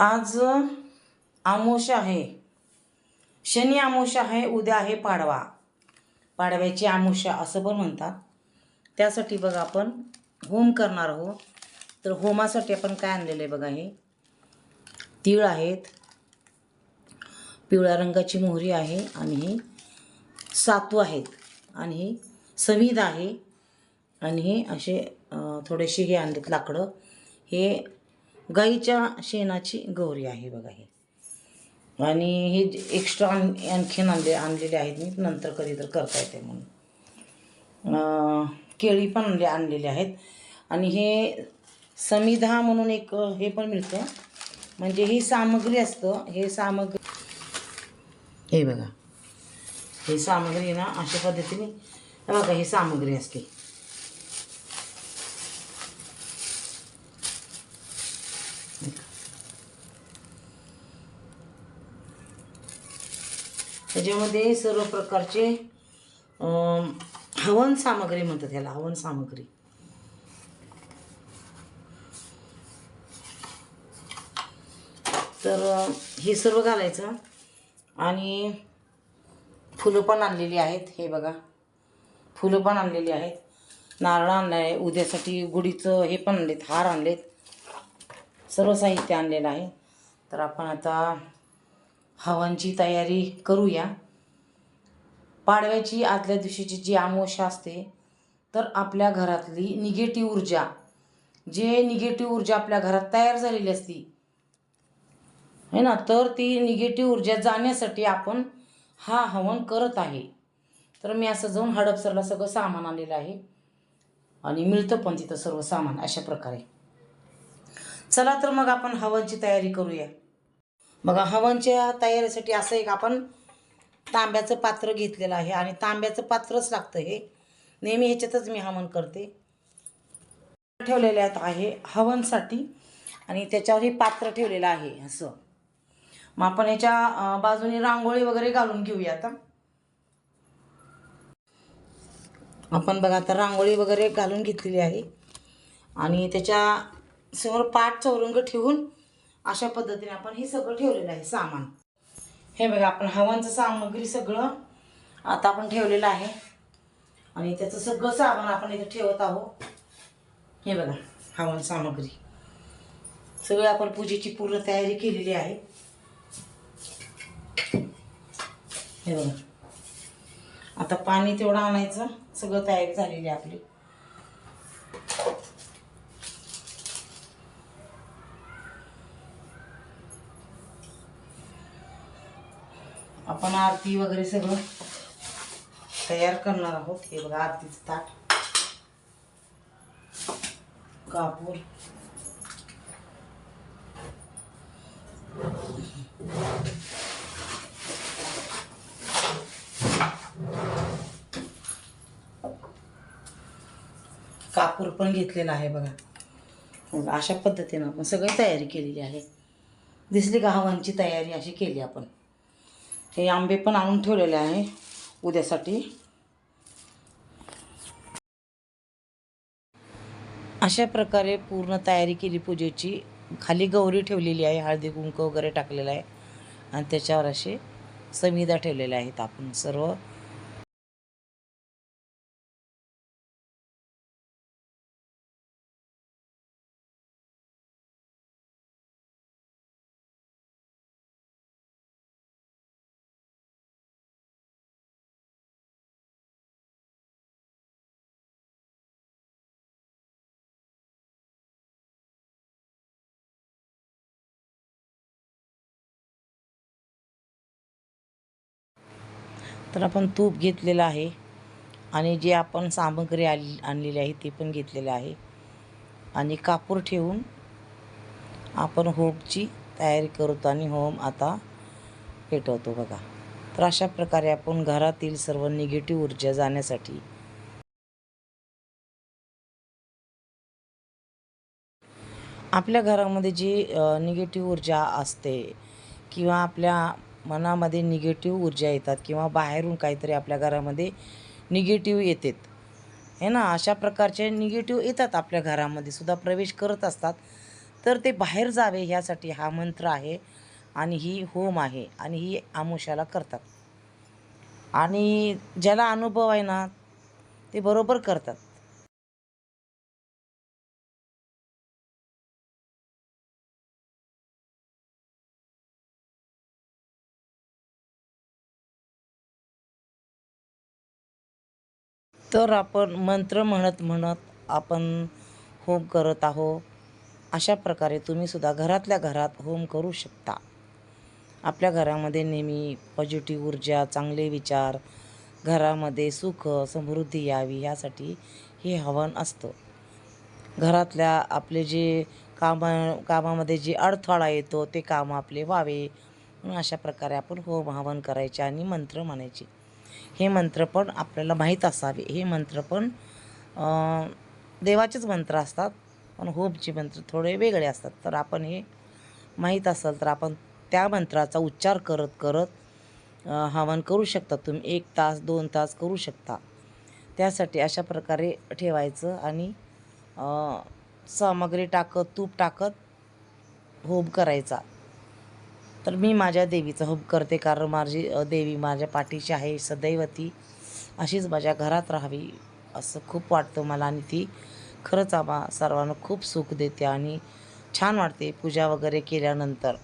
आज आमोशा आहे. शनी आमोश आहे उद्या आहे पाडवा. पाडव्याची आमोशा असं पण म्हणतात. त्यासाठी बघा आपण होम करणार आहोत. तर होमासाठी आपण काय आणलेलं आहे बघा हे? तीळ आहेत. पिवळ्या रंगाची मोहरी आहे आणि ही सातू आहेत. आणि ही समीद आहे. आणि हे असे थोडेसे हे आणलेत लाकडं. हे गाईच्या शेणाची गौरी आहे बघा हे. आणि हे जे एक्स्ट्रा आण आणखीन आणले आणलेले आहेत मी. नंतर कधी तर करता येते म्हणून. केळी पण आणले आणलेले आहेत. आणि हे समिधा म्हणून एक हे पण मिळतं. म्हणजे ही सामग्री असतं. हे सामग्री हे बघा. ही सामग्री ना अशा पद्धतीने बघा ही सामग्री असते. त्याच्यामध्ये सर्व प्रकारचे हवन सामग्री म्हणतात त्याला हवन सामग्री. तर हे सर्व घालायचं आणि फुलं पण आणलेली आहेत हे बघा. फुलं पण आणलेली आहेत. नारळ आणलं आहे उद्यासाठी गुढीचं हे पण आणलेत हार आणलेत. सर्व साहित्य आणलेलं आहे. तर आपण आता हवांची तयारी करूया. पाडव्याची आदल्या दिवशीची जी आमोशा असते तर आपल्या घरातली निगेटिव्ह ऊर्जा जे निगेटिव्ह ऊर्जा आपल्या घरात तयार झालेली असती है ना? तर ती निगेटिव्ह ऊर्जा जाण्यासाठी आपण हा हवन करत आहे. तर मी असं जाऊन हडपसरला सगळं सामान आलेलं आहे आणि मिळतं पण तिथं सर्व सामान अशा प्रकारे. चला तर मग आपण हवनची तयारी करूया. बघा हवनच्या तयारीसाठी असं एक आपण तांब्याचं पात्र घेतलेलं आहे आणि तांब्याचं पात्रच लागतं हे. नेहमी ह्याच्यातच मी हवन करते. ठेवलेले आहे हवनसाठी आणि त्याच्यावर हे पात्र ठेवलेलं आहे असं. मग आपण ह्याच्या बाजूने रांगोळी वगैरे घालून घेऊया आता. आपण बघा आता रांगोळी वगैरे घालून घेतलेली आहे. आणि त्याच्यासमोर पाठ चौरंग ठेवून अशा पद्धतीने आपण हे सगळं ठेवलेलं आहे सामान. हे बघा आपण हवांचं सामग्री सगळं आता आपण ठेवलेलं आहे. आणि त्याचं सगळं सामान आपण इथे ठेवत आहोत. हे बघा हवन सामग्री. सगळी आपण पूजेची पूर्ण तयारी केलेली आहे. हे बघा. आता पाणी तेवढं आणायचं सगळं तयारी झालेली आहे आपली. आपण आरती वगैरे सगळं तयार करणार आहोत. हे बघा आरतीचं ताट. कापूर. कापूर पण घेतलेला आहे बघा. मग अशा पद्धतीनं आपण सगळी तयारी केलेली आहे. दिसली का हवांची तयारी अशी केली आपण. हे आंबे पण आणून ठेवलेले आहे उद्यासाठी. अशा प्रकारे पूर्ण तयारी केली पूजेची. खाली गौरी ठेवलेली आहे हळदी कुंकू वगैरे टाकलेलं आहे. आणि त्याच्यावर असे समिधा ठेवलेल्या आहेत आपण सर्व. तर आपण तूप घेतलेलं आहे. आणि जे आपण सामग्री आली आणलेली आहे ती पण घेतलेलं आहे. आणि कापूर ठेवून आपण होमची तयारी करतो आणि होम आता पेटवतो बघा. तर अशा प्रकारे आपण घरातील सर्व निगेटिव्ह ऊर्जा जाण्यासाठी आपल्या घरामध्ये जी निगेटिव्ह ऊर्जा असते किंवा आपल्या मनामध्ये निगेटिव्ह ऊर्जा येतात किंवा बाहेरून काहीतरी आपल्या घरामध्ये निगेटिव्ह येतात. हे ना अशा प्रकारचे निगेटिव्ह येतात आपल्या घरामध्ये सुद्धा प्रवेश करत असतात. तर ते बाहेर जावे ह्यासाठी हा मंत्र आहे आणि ही होम आहे आणि ही आमुषाला करतात. आणि ज्याला अनुभव आहे ना ते बरोबर करतात. तर आपण मंत्र म्हणत म्हणत आपण होम करत आहो. अशा प्रकारे तुम्ही सुद्धा घरातल्या घरात होम करू शकता. आपल्या घरामध्ये नेहमी पॉझिटिव्ह ऊर्जा चांगले विचार घरामध्ये सुख समृद्धी यावी यासाठी हे हवन असतं. घरातल्या आपले जे कामा कामामध्ये जे अडथळा येतो ते काम आपले व्हावे. अशा प्रकारे आपण होम हवन करायचे आणि मंत्र म्हणायचे. हे मंत्र पण आपल्याला माहीत असावे. हे मंत्र पण देवाचेच मंत्र असतात. पण होपचे मंत्र थोडे वेगळे असतात. तर आपण हे माहीत असेल तर आपण त्या मंत्राचा उच्चार करत करत हवन करू शकता. तुम्ही एक तास दोन तास करू शकता. त्यासाठी अशा प्रकारे ठेवायचं आणि सामग्री टाकत तूप टाकत होम करायचा. तर मी माझ्या देवीचं हुब करते कारण माझी देवी माझ्या पाठीशी आहे सदैव ती अशीच माझ्या घरात राहावी असं खूप वाटतं मला. आणि ती खरंच आम्हा सर्वांना खूप सुख देते आणि छान वाटते पूजा वगैरे केल्यानंतर.